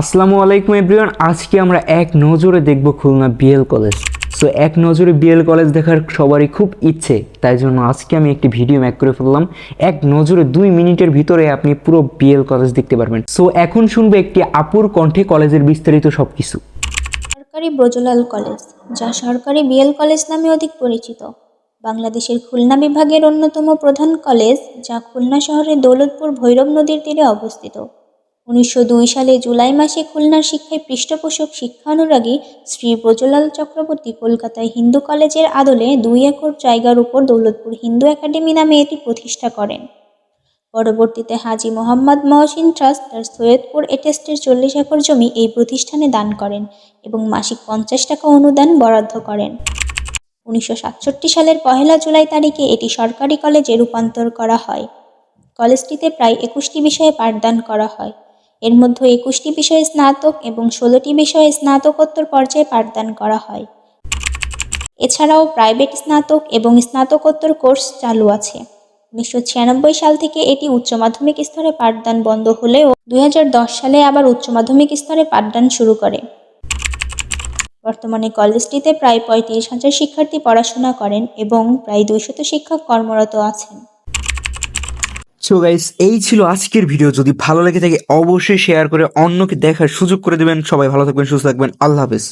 আসসালামু আলাইকুম এভরিওয়ান, আজকে আমরা এক নজরে দেখব খুলনা বিএল কলেজ। সো এক নজরে বিএল কলেজ দেখার সবারই খুব ইচ্ছে, তাই জন্য আজকে আমি একটি ভিডিও ম্যাক করে ফেললাম। এক নজরে দুই মিনিটের ভিতরে আপনি পুরো বিএল কলেজ দেখতে পারবেন। সো এখন শুনব একটি আপুর কণ্ঠে কলেজের বিস্তারিত সব কিছু সরকারি ব্রজলাল কলেজ, যা সরকারি বিএল কলেজ নামে অধিক পরিচিত। বাংলাদেশের খুলনা বিভাগের অন্যতম প্রধান কলেজ, যা খুলনা শহরের দৌলতপুর ভৈরব নদীর তীরে অবস্থিত। উনিশশো দুই সালে জুলাই মাসে খুলনার শিক্ষায় পৃষ্ঠপোষক শিক্ষা অনুরাগী শ্রী ব্রজলাল চক্রবর্তী কলকাতায় হিন্দু কলেজের আদলে দুই একর জায়গার উপর দৌলতপুর হিন্দু একাডেমি নামে এটি প্রতিষ্ঠা করেন। পরবর্তীতে হাজী মোহাম্মদ মহসিন ট্রাস্ট তার সৈয়দপুর এটেস্টের চল্লিশ একর জমি এই প্রতিষ্ঠানে দান করেন এবং মাসিক পঞ্চাশ টাকা অনুদান বরাদ্দ করেন। উনিশশো সাতষট্টি সালের পহেলা জুলাই তারিখে এটি সরকারি কলেজে রূপান্তর করা হয়। কলেজটিতে প্রায় একুশটি বিষয়ে পাঠদান করা হয়। এর মধ্যে একুশটি বিষয়ে স্নাতক এবং ষোলোটি বিষয়ে স্নাতকোত্তর পর্যায়ে পাঠদান করা হয়। এছাড়াও প্রাইভেট স্নাতক এবং স্নাতকোত্তর কোর্স চালু আছে। উনিশশো ছিয়ানব্বই সাল থেকে এটি উচ্চ মাধ্যমিক স্তরে পাঠদান বন্ধ হলেও দুই হাজার দশ সালে আবার উচ্চ মাধ্যমিক স্তরে পাঠদান শুরু করে। বর্তমানে কলেজটিতে প্রায় পঁয়ত্রিশ হাজার শিক্ষার্থী পড়াশোনা করেন এবং প্রায় দুইশত শিক্ষক কর্মরত আছেন। সো গাইস এই ছিল আজকের ভিডিও যদি ভালো লেগে থাকে, অবশ্যই শেয়ার করে অন্যকে দেখার সুযোগ করে দেবেন। সবাই ভালো থাকবেন, সুস্থ থাকবেন। আল্লাহ হাফেজ।